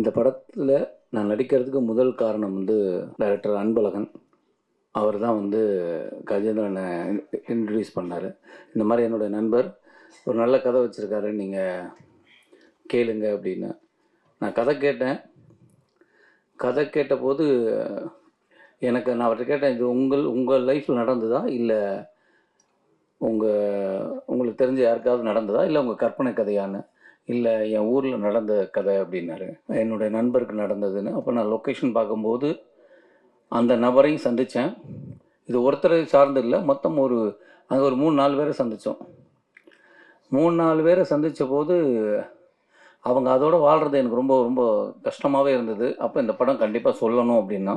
இந்த படத்தில் நான் நடிக்கிறதுக்கு முதல் காரணம் வந்து டைரக்டர் அன்பழகன். அவர் தான் வந்து கஜேந்திரனை இன்ட்ரடியூஸ் பண்ணார். இந்த மாதிரி என்னுடைய நண்பர் ஒரு நல்ல கதை வச்சுருக்காரு நீங்கள் கேளுங்க அப்படின்னு. நான் கதை கேட்டேன். கதை கேட்டபோது எனக்கு நான் அவர்கிட்ட கேட்டேன் இது உங்கள் உங்கள் லைஃப்பில் நடந்ததா? இல்லை உங்கள் உங்களுக்கு தெரிஞ்ச யாருக்காவது நடந்ததா? இல்லை உங்கள் கற்பனை கதையான்னு? இல்லை என் ஊரில் நடந்த கதை அப்படின்னாரு. என்னுடைய நண்பருக்கு நடந்ததுன்னு அப்போ நான் லொக்கேஷன் பார்க்கும்போது அந்த நபரையும் சந்தித்தேன் இது ஒருத்தரை சார்ந்து இல்லை மொத்தம் ஒரு அங்கே ஒரு மூணு நாலு பேரை சந்தித்தோம் மூணு நாலு பேரை சந்தித்த போது அவங்க அதோடு வாழ்கிறது எனக்கு ரொம்ப ரொம்ப கஷ்டமாகவே இருந்தது. அப்போ இந்த படம் கண்டிப்பாக சொல்லணும் அப்படின்னா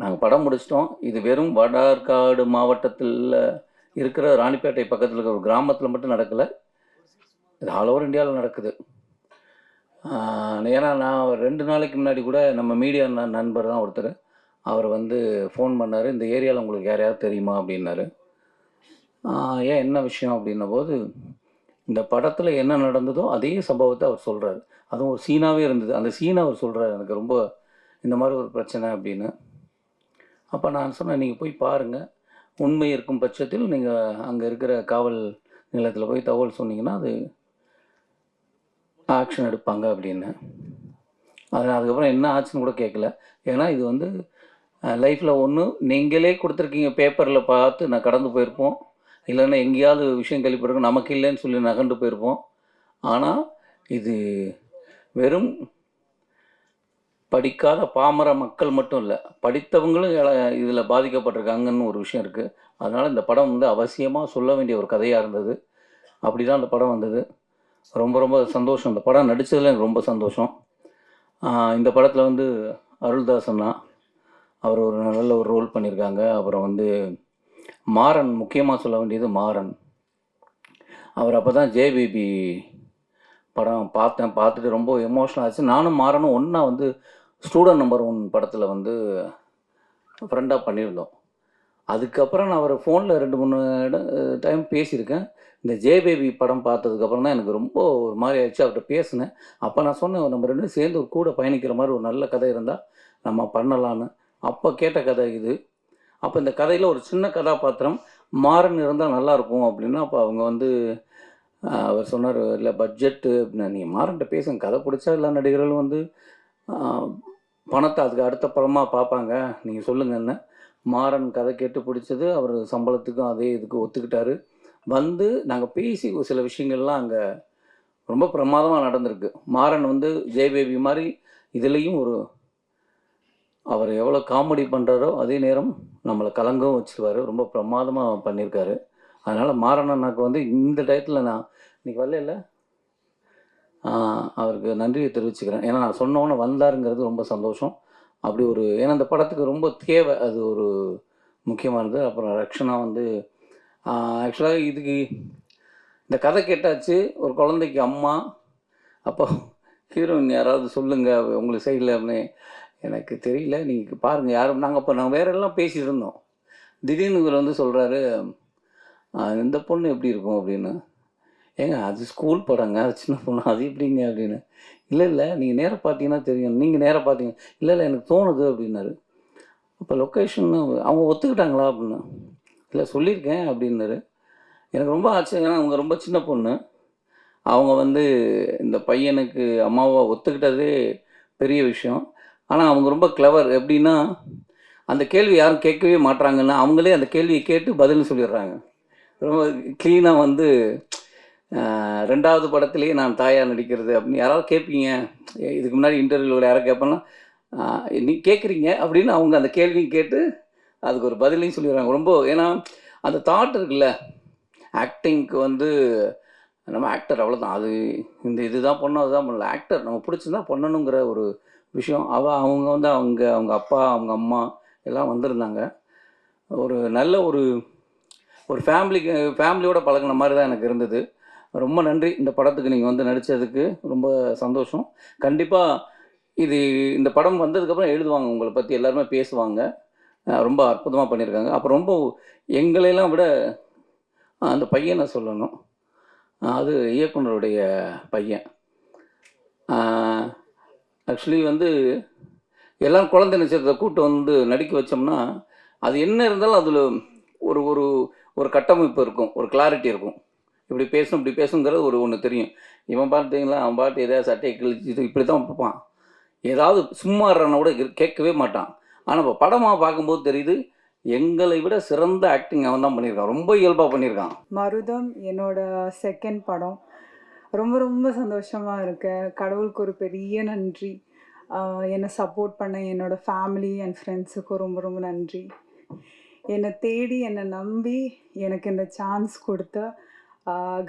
நாங்கள் படம் முடிச்சிட்டோம். இது வெறும் வடார்காடு மாவட்டத்தில் இருக்கிற ராணிப்பேட்டை பக்கத்தில் இருக்கிற ஒரு கிராமத்தில் மட்டும் நடக்கலை. இது ஆல் ஓவர் இந்தியாவில் நடக்குது. ஏன்னா நான் ரெண்டு நாளைக்கு முன்னாடி கூட நம்ம மீடியா நண்பர் தான் ஒருத்தர். அவர் வந்து ஃபோன் பண்ணார் இந்த ஏரியாவில் உங்களுக்கு யாரையாவது தெரியுமா அப்படின்னாரு. ஏன் என்ன விஷயம் அப்படின்ன போது இந்த படத்தில் என்ன நடந்ததோ அதே சம்பவத்தை அவர் சொல்கிறாரு அதுவும் ஒரு சீனாகவே இருந்தது. அந்த சீனை அவர் சொல்கிறாரு எனக்கு ரொம்ப இந்த மாதிரி ஒரு பிரச்சனை அப்படின்னு. அப்போ நான் சொன்னேன் நீங்கள் போய் பாருங்கள் உண்மை இருக்கும் பட்சத்தில் நீங்கள் அங்கே இருக்கிற காவல் நிலையத்தில் போய் தகவல் சொன்னீங்கன்னா அது ஆக்ஷன் எடுப்பாங்க அப்படின்னு. அது அதுக்கப்புறம் என்ன ஆச்சுன்னு கூட கேட்கல ஏன்னா இது வந்து லைஃப்பில் ஒன்று நீங்களே கொடுத்துருக்கீங்க பேப்பரில் பார்த்து நான் கடந்து போயிருப்போம். இல்லைன்னா எங்கேயாவது விஷயம் கேள்விப்பட்டிருக்கோம் நமக்கு இல்லைன்னு சொல்லி நகண்டு போயிருப்போம். ஆனால் இது வெறும் படிக்காத பாமர மக்கள் மட்டும் இல்லை படித்தவங்களும் இதில் பாதிக்கப்பட்டிருக்காங்கன்னு ஒரு விஷயம் இருக்குது அதனால் இந்த படம் வந்து அவசியமாக சொல்ல வேண்டிய ஒரு கதையாக இருந்தது. அப்படி தான் அந்த படம் வந்தது. ரொம்ப ரொம்ப சந்தோஷம். இந்த படம் நடித்ததில் எனக்கு ரொம்ப சந்தோஷம். இந்த படத்தில் வந்து அருள்தாசன்னா அவர் ஒரு நல்ல ஒரு ரோல் பண்ணியிருக்காங்க அப்புறம் வந்து மாறன் முக்கியமாக சொல்ல வேண்டியது மாறன். அவர் அப்போ தான் ஜேபிபி படம் பார்த்தேன். பார்த்துட்டு ரொம்ப எமோஷனல் ஆச்சு நானும் மாறனும் ஒன்றா வந்து ஸ்டூடெண்ட் நம்பர் ஒன் படத்தில் வந்து ஃப்ரெண்டாக பண்ணியிருந்தோம். அதுக்கப்புறம் நான் அவரை ஃபோனில் ரெண்டு மூணு இடம் டைம் பேசியிருக்கேன். இந்த ஜே பேபி படம் பார்த்ததுக்கப்புறம் தான் எனக்கு ரொம்ப ஒரு மாதிரி ஆயிடுச்சு. அவர்கிட்ட பேசினேன். அப்போ நான் சொன்னேன் நம்ம ரெண்டு சேர்ந்து ஒரு கூட பயணிக்கிற மாதிரி ஒரு நல்ல கதை இருந்தால் நம்ம பண்ணலான்னு அப்போ கேட்ட கதை இது. அப்போ இந்த கதையில் ஒரு சின்ன கதாபாத்திரம் மாறன் இருந்தால் நல்லாயிருக்கும் அப்படின்னா அப்போ அவங்க வந்து அவர் சொன்னார் இல்லை பட்ஜெட்டு அப்படின்னு. நீங்கள் மாறன்ட்ட பேசுங்க. கதை பிடிச்சா எல்லா நடிகர்களும் வந்து பணத்தை அதுக்கு அடுத்த படமாக பார்ப்பாங்க. நீங்கள் சொல்லுங்கன்னு. மாறன் கதை கேட்டு பிடிச்சது அவர் சம்பளத்துக்கும் அதே இதுக்கு ஒத்துக்கிட்டாரு. வந்து நாங்கள் பேசி ஒரு சில விஷயங்கள்லாம் அங்கே ரொம்ப பிரமாதமாக நடந்திருக்கு. மாறன் வந்து ஜெயபேபி மாதிரி இதுலேயும் ஒரு அவர் எவ்வளோ காமெடி பண்ணுறாரோ அதே நேரம் நம்மளை கலங்கவும் வச்சுருவார். ரொம்ப பிரமாதமாக பண்ணியிருக்காரு அதனால் மாறன் அண்ணாக்கு வந்து இந்த டயத்தில் நான் இன்னைக்கு வரல இல்லை அவருக்கு நன்றியை தெரிவிச்சுக்கிறேன். ஏன்னா நான் சொன்னோன்னே வந்தாருங்கிறது ரொம்ப சந்தோஷம். அப்படி ஒரு ஏன்னா அந்த படத்துக்கு ரொம்ப தேவை. அது ஒரு முக்கியமானது. அப்புறம் ரக்ஷனா வந்து ஆக்சுவலாக இதுக்கு இந்த கதை கேட்டாச்சு. ஒரு குழந்தைக்கு அம்மா அப்போ ஹீரோயின் யாராவது சொல்லுங்கள் உங்களுக்கு சைடில் அப்படின்னு. எனக்கு தெரியல. நீங்கள் பாருங்கள் யாரும் நாங்கள் அப்போ நாங்கள் வேற எல்லாம் பேசிட்டு இருந்தோம். திடீர்னு இவர் வந்து சொல்கிறாரு இந்த பொண்ணு எப்படி இருக்கும்? அப்படின்னு. ஏங்க அது ஸ்கூல் படங்க அது சின்ன பொண்ணு அது எப்படிங்க அப்படின்னு. இல்லை இல்லை நீங்கள் நேராக பார்த்தீங்கன்னா தெரியும். நீங்கள் நேராக பார்த்தீங்க இல்லை இல்லை எனக்கு தோணுது அப்படின்னாரு. அப்போ லொக்கேஷன் அவங்க ஒத்துக்கிட்டாங்களா அப்படின்னு. இல்லை சொல்லியிருக்கேன் அப்படின்னாரு. எனக்கு ரொம்ப ஆச்சரியம். ஏன்னா அவங்க ரொம்ப சின்ன பொண்ணு. அவங்க வந்து இந்த பையனுக்கு அம்மாவை ஒத்துக்கிட்டதே பெரிய விஷயம். ஆனால் அவங்க ரொம்ப கிளவர் எப்படின்னா அந்த கேள்வி யாரும் கேட்கவே மாட்டுறாங்கன்னா அவங்களே அந்த கேள்வியை கேட்டு பதில் சொல்லிடுறாங்க. ரொம்ப க்ளீனாக வந்து ரெண்டாவது படத்துலேயே நான் தாயாக நடிக்கிறது அப்படின்னு யாராவது கேட்பீங்க? இதுக்கு முன்னாடி இன்டர்வியூவில் யாராவது கேட்பேன்னா நீ கேட்குறீங்க அப்படின்னு அவங்க அந்த கேள்வியும் கேட்டு அதுக்கு ஒரு பதிலையும் சொல்லிடுறாங்க. ரொம்ப ஏன்னா அந்த தாட் இருக்குல்ல ஆக்டிங்க்கு வந்து நம்ம ஆக்டர் அவ்வளோதான் அது இந்த இதுதான் பண்ணோம் அதுதான் பண்ணல. ஆக்டர் நம்ம பிடிச்சிருந்தா பண்ணணுங்கிற ஒரு விஷயம். அவ அவங்க வந்து அவங்க அவங்க அப்பா அவங்க அம்மா எல்லாம் வந்திருந்தாங்க. ஒரு நல்ல ஒரு ஒரு ஃபேமிலிக்கு ஃபேமிலியோட பழகின மாதிரி தான் எனக்கு இருந்தது. ரொம்ப நன்றி. இந்த படத்துக்கு நீங்கள் வந்து நடித்ததுக்கு ரொம்ப சந்தோஷம். கண்டிப்பாக இது இந்த படம் வந்ததுக்கப்புறம் எழுதுவாங்க. உங்களை பற்றி எல்லாருமே பேசுவாங்க. ரொம்ப அற்புதமாக பண்ணியிருக்காங்க அப்போ ரொம்ப எங்களையெல்லாம் விட அந்த பையனை சொல்லணும். அது இயக்குனருடைய பையன். ஆக்சுவலி வந்து எல்லாம் குழந்தை நட்சத்திரத்தை கூட்டு வந்து நடிக்க வச்சோம்னா அது என்ன இருந்தாலும் அதில் ஒரு ஒரு ஒரு கட்டமைப்பு இருக்கும். ஒரு கிளாரிட்டி இருக்கும். இப்படி பேசும் இப்படி பேசுங்கிறது ஒரு ஒன்று தெரியும். இவன் பார்த்தீங்களா அவன் பாட்டு எதாவது சட்டையை கிழிச்சிட்டு இப்படி தான் பார்ப்பான் ஏதாவது சும்மா கூட கேட்கவே மாட்டான். ஆனால் இப்போ படமாக பார்க்கும்போது தெரியுது எங்களை விட சிறந்த ஆக்டிங் அவன் தான் பண்ணியிருக்கான். ரொம்ப இயல்பாக பண்ணியிருக்கான். மருதம் என்னோட செகண்ட் படம். ரொம்ப ரொம்ப சந்தோஷமாக இருக்கேன் கடவுளுக்கு ஒரு பெரிய நன்றி. என்னை சப்போர்ட் பண்ண என்னோடய ஃபேமிலி அண்ட் ஃப்ரெண்ட்ஸுக்கும் ரொம்ப ரொம்ப நன்றி. என்னை தேடி என்னை நம்பி எனக்கு இந்த சான்ஸ் கொடுத்த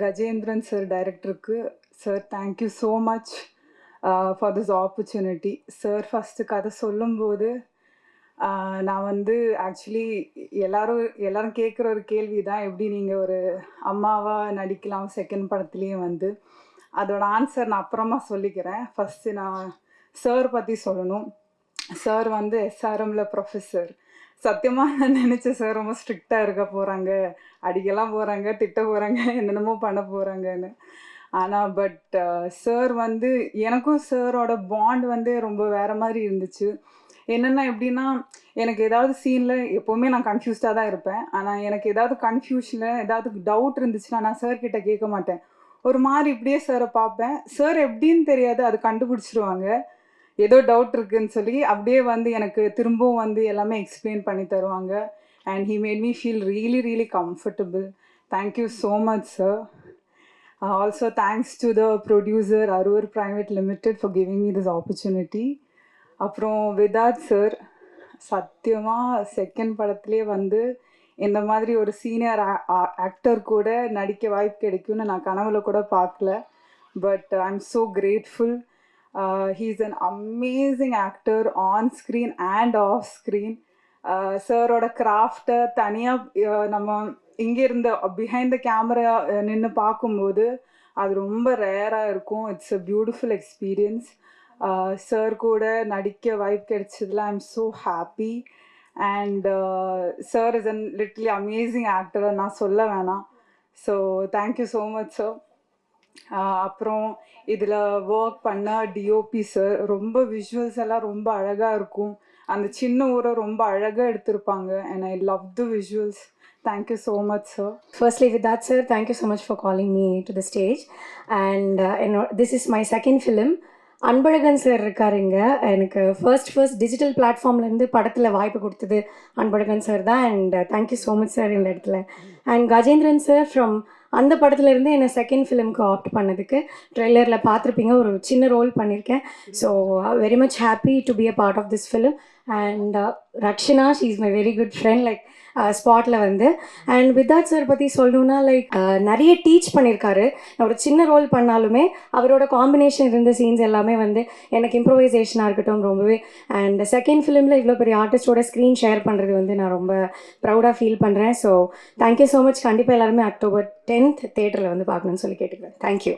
கஜேந்திரன் சார் டைரக்டருக்கு sir thank you so much for this opportunity sir first கதை சொல்லும்போது நான் வந்து ஆக்சுவலி எல்லாரும் எல்லாரும் கேட்குற ஒரு கேள்வி தான் எப்படி நீங்கள் ஒரு அம்மாவாக நடிக்கலாம் செகண்ட் படத்துலேயும் வந்து. அதோட ஆன்சர் நான் அப்புறமா சொல்லிக்கிறேன். ஃபஸ்ட்டு நான் சார் பற்றி சொல்லணும். சார் வந்து எஸ்ஆர்எம்மில் ப்ரொஃபஸர் சத்தியமாக நான் நினச்சேன் சார் ரொம்ப ஸ்ட்ரிக்டாக இருக்க போகிறாங்க அடிக்கலாம் போகிறாங்க திட்ட போகிறாங்க என்னென்னமோ பண்ண போகிறாங்கன்னு ஆனால் பட் சார் வந்து எனக்கும் சாரோட பாண்ட் வந்து ரொம்ப வேற மாதிரி இருந்துச்சு. என்னென்னா எப்படின்னா எனக்கு ஏதாவது சீனில் எப்போவுமே நான் கன்ஃபியூஸ்டாக தான் இருப்பேன். ஆனால் எனக்கு ஏதாவது கன்ஃபியூஷனில் ஏதாவது டவுட் இருந்துச்சுன்னா நான் சார் கிட்ட கேட்க மாட்டேன். ஒரு மாதிரி இப்படியே சாரை பார்ப்பேன். சார் எப்படின்னு தெரியாது அது கண்டுபிடிச்சிருவாங்க. ஏதோ டவுட் இருக்குன்னு சொல்லி அப்படியே வந்து எனக்கு திரும்பவும் வந்து எல்லாமே எக்ஸ்பிளைன் பண்ணி தருவாங்க. And he made me feel really really comfortable thank you so much sir also thanks to the producer Aroor private limited for giving me this opportunity அப்புறம் விதாத் சார் சத்தியமாக செகண்ட் படத்துலேயே வந்து இந்த மாதிரி ஒரு சீனியர் ஆக்டர் கூட நடிக்க வாய்ப்பு கிடைக்கும்னு நான் கனவுல கூட பார்க்கல. But I am so grateful he's an amazing actor on screen and off screen சாரோட கிராஃப்டை தனியாக நம்ம இங்கே இருந்த பிஹைண்ட் த கேமரா நின்று பார்க்கும்போது அது ரொம்ப ரேராக இருக்கும். It's a beautiful experience sir கூட நடிக்க வாய்ப்பு கிடைச்சதுல I am so happy and sir is an literally amazing actor நான் சொல்ல வேணாம். So thank you so much sir அப்புறம் இதில் ஒர்க் பண்ண டிஓபி சார் ரொம்ப விஷுவல்ஸ் எல்லாம் ரொம்ப அழகாக இருக்கும். அந்த சின்ன ஊரை ரொம்ப அழகாக எடுத்திருப்பாங்க. And I love the visuals thank you so much sir Firstly, with that, sir, thank you so much for calling me to the stage. And uh, you know, this is my second film. Anbazhagan sir இருக்காருங்க எனக்கு first first digital பிளாட்ஃபார்ம்லேருந்து படத்தில் வாய்ப்பு கொடுத்தது Anbazhagan sir தான். And thank you so much sir இந்த இடத்துல. And Gajendran sir from அந்த படத்துலேருந்து என்னை செகண்ட் ஃபிலிம்க்கு ஆப்ட் பண்ணதுக்கு ட்ரெய்லரில் பார்த்துருப்பீங்க ஒரு சின்ன ரோல் பண்ணியிருக்கேன் so very much happy to be a part of this film and Rakshana she is my very good friend like ஸ்பாட்டில் வந்து. அண்ட் வித்தாத் சார் பற்றி சொல்லணும்னா லைக் uh, நிறைய டீச் பண்ணியிருக்காரு நான் ஒரு சின்ன ரோல் பண்ணாலுமே அவரோட காம்பினேஷன் இருந்த சீன்ஸ் எல்லாமே வந்து எனக்கு இம்ப்ரூவைசேஷனாக இருக்கட்டும் ரொம்பவே. அண்ட் செகண்ட் ஃபிலிமில் இவ்வளோ பெரிய ஆர்டிஸ்டோட ஸ்க்ரீன் ஷேர் பண்ணுறது வந்து நான் ரொம்ப ப்ரௌடாக ஃபீல் பண்ணுறேன் so thank you so much கண்டிப்பாக எல்லாருமே அக்டோபர் டென்த் தேட்டரில் வந்து பார்க்கணும்னு சொல்லி கேட்டுக்கிறேன். தேங்க்யூ